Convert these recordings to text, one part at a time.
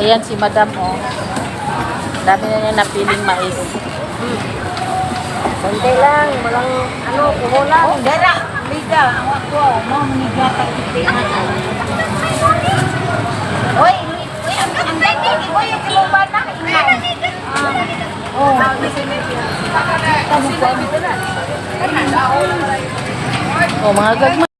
Ayan si Madam, oh. Dami na niya napiling mais. Konti lang, walang ano, kumulang. Oh, dara! Liga! Ang ako, no, maniga ka Oy, uy, ang ang ganda, uy, yung kiluban na, ingay. Oh, Oh, mga gagma.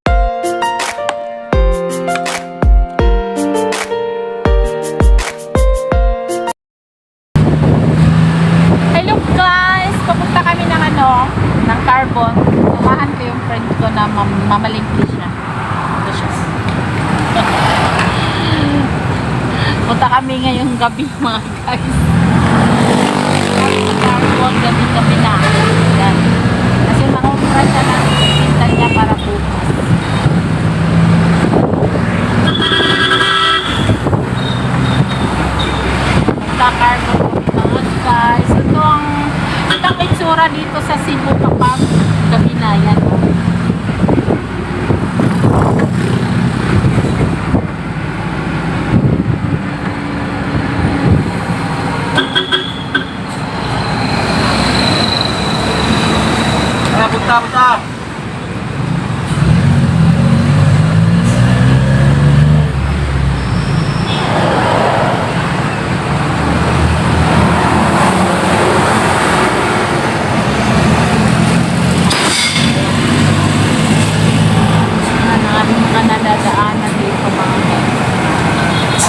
Mamalingki siya. Ito siya. Punta kami ngayong gabi mga guys. Carbon, gabi-gabi na. Yan. Kasi mangumura siya ng pinta niya para bukas. Carbon mga guys. Ito ang ito ang itsura dito sa Cebu kapag gabi na yan. Ah, punta, punta. Yan ang aming mga nadadaanan dito mga guys.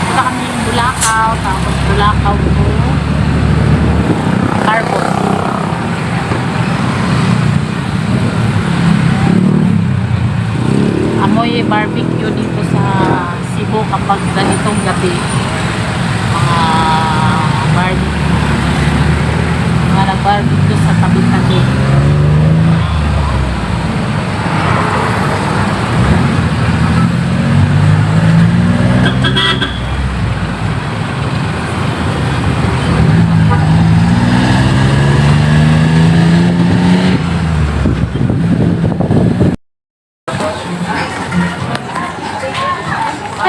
Punta kami yung Bulacau, tapos Bulacau to Carbon. Amoy barbecue dito sa Cebu kapag ganitong gabi. Mga barbecue. Mga nag-barbecue sa tabi-tabi.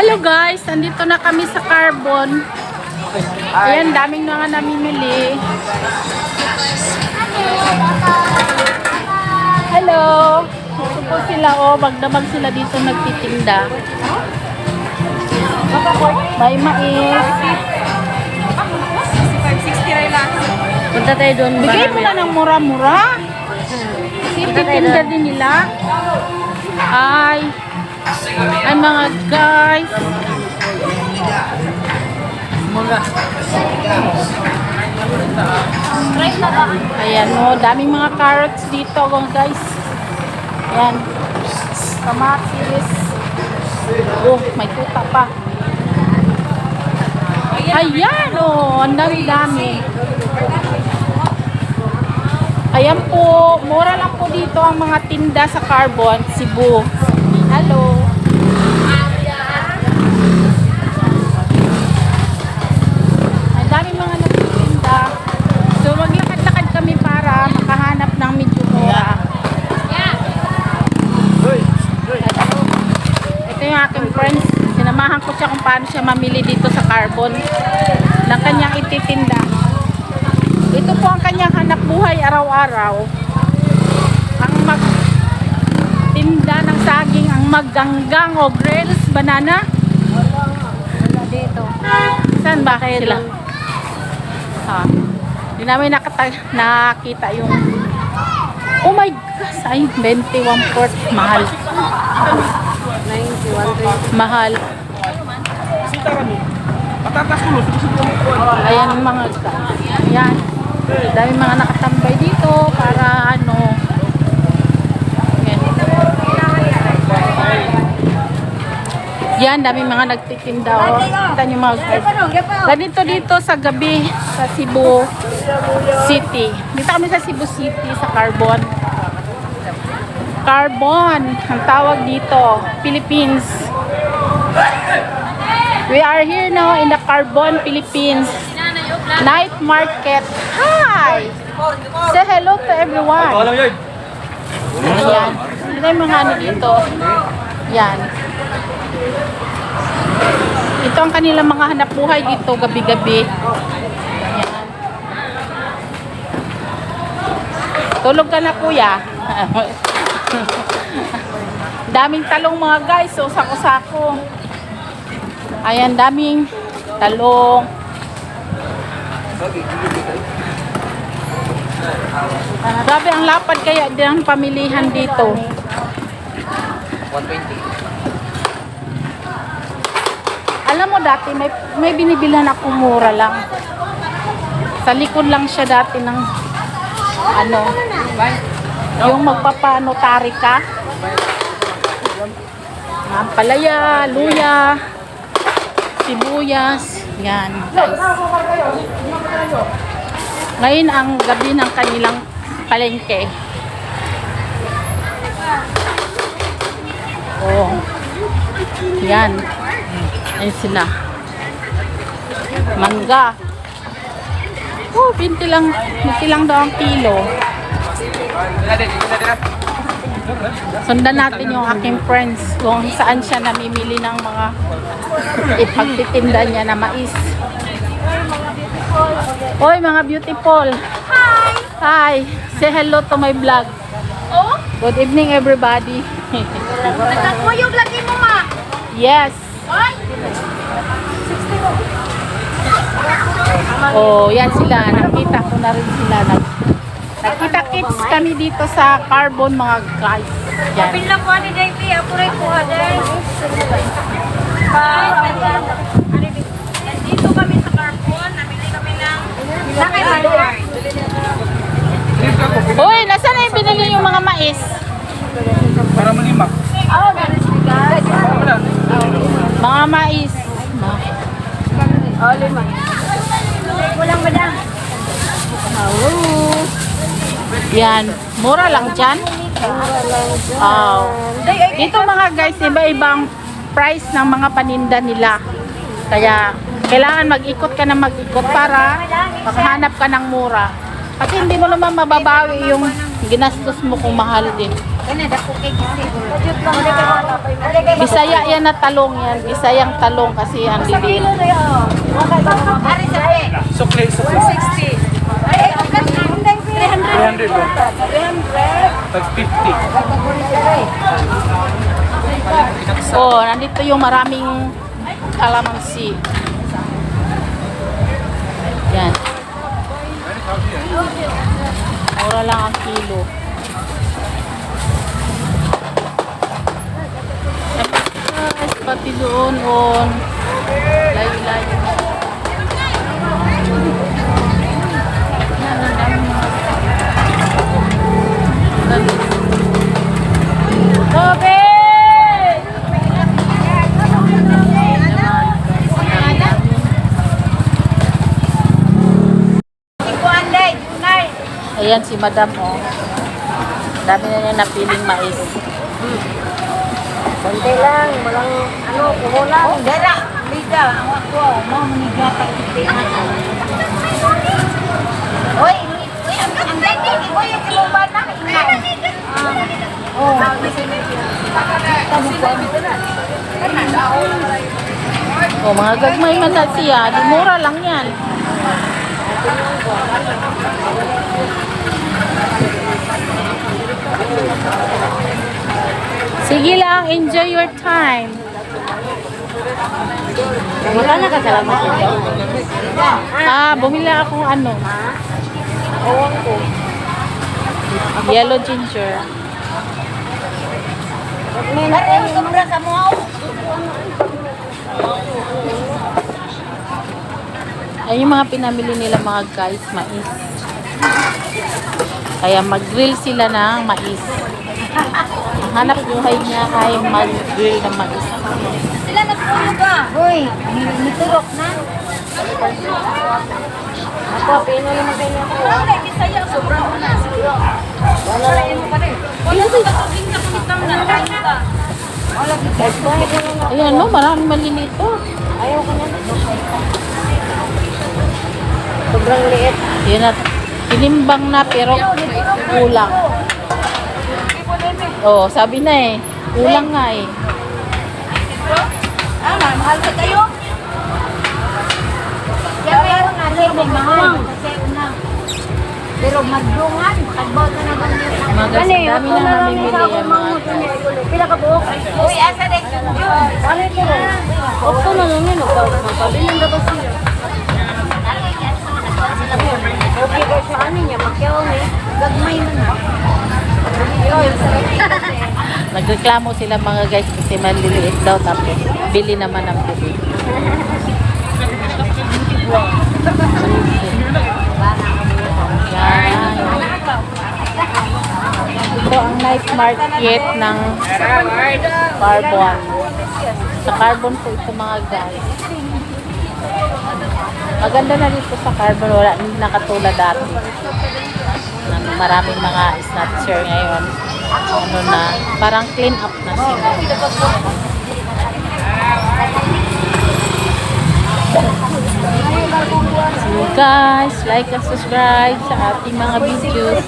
Hello guys, nandito na kami sa Carbon. Ayan, daming mga namimili. Hello! Ito po sila, oh. Magdamag sila dito nagtitinda. May mais. Punta tayo doon. Bigay mo na ng mura-mura. Kasi titinda din nila. Ay. Ay mga guys. Ayan o, daming mga carrots dito guys. Ayan. Kamatis. Oh, may tuta pa. Ayan o, ang dami-dami. Ayan po, mura lang po dito ang mga tinda sa Carbon, Cebu. Hello. Ang daming mga nagtitinda. So maglakad-lakad kami para makahanap ng medyo mura. Ito yung aking friends. Sinamahan ko siya kung paano siya mamili dito sa Carbon ng kanyang ititinda. Ito po ang kanyang hanap buhay araw-araw. Ang mag tinda ng saging, ang magganggang o grills, banana. Wala dito. Saan ba sila? Ha. Hindi namin nakata nakita yung Oh my gosh, ay 21 port mahal. 91, Mahal. Sita kami. Patatas ko, gusto ko mo ko. Ayan mga ayan. Dami mga nakatambay dito para ano. Ayan. Yan, dami mga nagtitinda. Oh. Kita niyo mga. Ganito dito sa gabi sa Cebu City. Dito kami sa Cebu City sa Carbon. Carbon, ang tawag dito, Philippines. We are here now in the Carbon, Philippines. Night market. Hi! Say hello to everyone. Ayan. marami tayong mga ano dito. Yan. Ito ang kanilang mga hanap buhay dito gabi-gabi. Tulog ka na kuya. daming talong mga guys. So, sako-sako. Ayan, daming talong. Grabe ang lapad kaya din ang pamilihan dito. 120. Alam mo dati may may binibilhan ako mura lang. Sa likod lang siya dati ng ano, yung magpapanotary ka. Ampalaya, luya, sibuyas, yan guys. Ngayon ang gabi ng kanilang palengke. Oh. Yan. Ayun sila. Mangga. Oh, 20 lang. 20 lang daw ang kilo. Sundan natin yung aking friends kung saan siya namimili ng mga ipagtitinda niya na mais. Oy, mga beautiful. Hi! Hi! Say hello to my vlog. Oh? Good evening, everybody. Nagkat mo yung lagi mo, ma. yes. Ay! Oh, yan sila. Nakita ko na rin sila. Nakita kits kami dito sa Carbon mga guys. Yan. Pinla ko ni JP, apuray ko aday. Nandito kami sa Carpon, namili kami ng Lakay. Uy, nasaan na yung binili yung mga mais? Para malima. Oh. Mga mais. Ma- Oh, lima. Kulang madam. Yan. Mura lang dyan. Oh. Dito mga guys, iba-ibang price ng mga paninda nila. Kaya, kailangan mag-ikot ka na mag-ikot para makahanap ka ng mura. Kasi hindi mo naman mababawi yung ginastos mo kung mahal din. Bisaya yan na talong yan. Bisayang talong kasi ang bibili. Sukli, sukli. 160. 300. 300. 350. Oh, nandito yung maraming kalamansi. Yan. Mura lang ang kilo. Guys, pati doon on. Layo-layo. Yan, ang dami mga- Dali. Tobin! Ikuanday, tunay. Ayan si Madam oh. Dami na niya napiling mais. Konti lang, walang ano, kuhulang. Oh, dara, liga. Ang ako, mo maniga pa kiti Oy, oy, ang ang dati, oy, yung kiluban na, ina. Oh, Oh, mga gagmay man na siya. Mura lang yan. Sige lang, enjoy your time. Wala na kasalamat ito. Ah, bumili akong ano, Ewan ko. yellow ginger. Ay, sobra sa mo. Ay, yung mga pinamili nila mga guys, mais. Kaya mag-grill sila ng mais. Ang hanap buhay niya ay mag-grill ng mais. Sila nagpuyo ka. Hoy, niturok na. Ako, yung magkanya ko. Wala na, bisaya, sobrang na. Wala na yun mo pa rin. Wala sa katugin na kami tam na. Kain ka. Wala. Ayan, no, maraming maliliit to. Ayaw ko na. Sobrang liit. Yan na, tinimbang na pero kulang. Oh, sabi na eh. Kulang nga eh. Ah, mahal ka kayo? Kaya meron nga sir, may mahal. Kasi una. Pero madungan, tagbaw na naman yun. Mga guys, ang dami na namimili yan mga. Pila ka buhok? Uy, asa rin. Ano ito? Okto na lang yun. Mapabilin na ba sila? Okay guys, sa ano niya, makyaw eh. Gagmay na na. Nagreklamo sila mga guys kasi maliliit daw tapos bili naman ang bili. Ito ang night market ng Carbon. Sa Carbon po ito mga guys. Maganda na dito sa Carbon. Wala hindi nakatulad dati. Maraming mga snatcher ngayon. Ano na, parang clean up na sila. So guys, like and subscribe sa ating mga videos.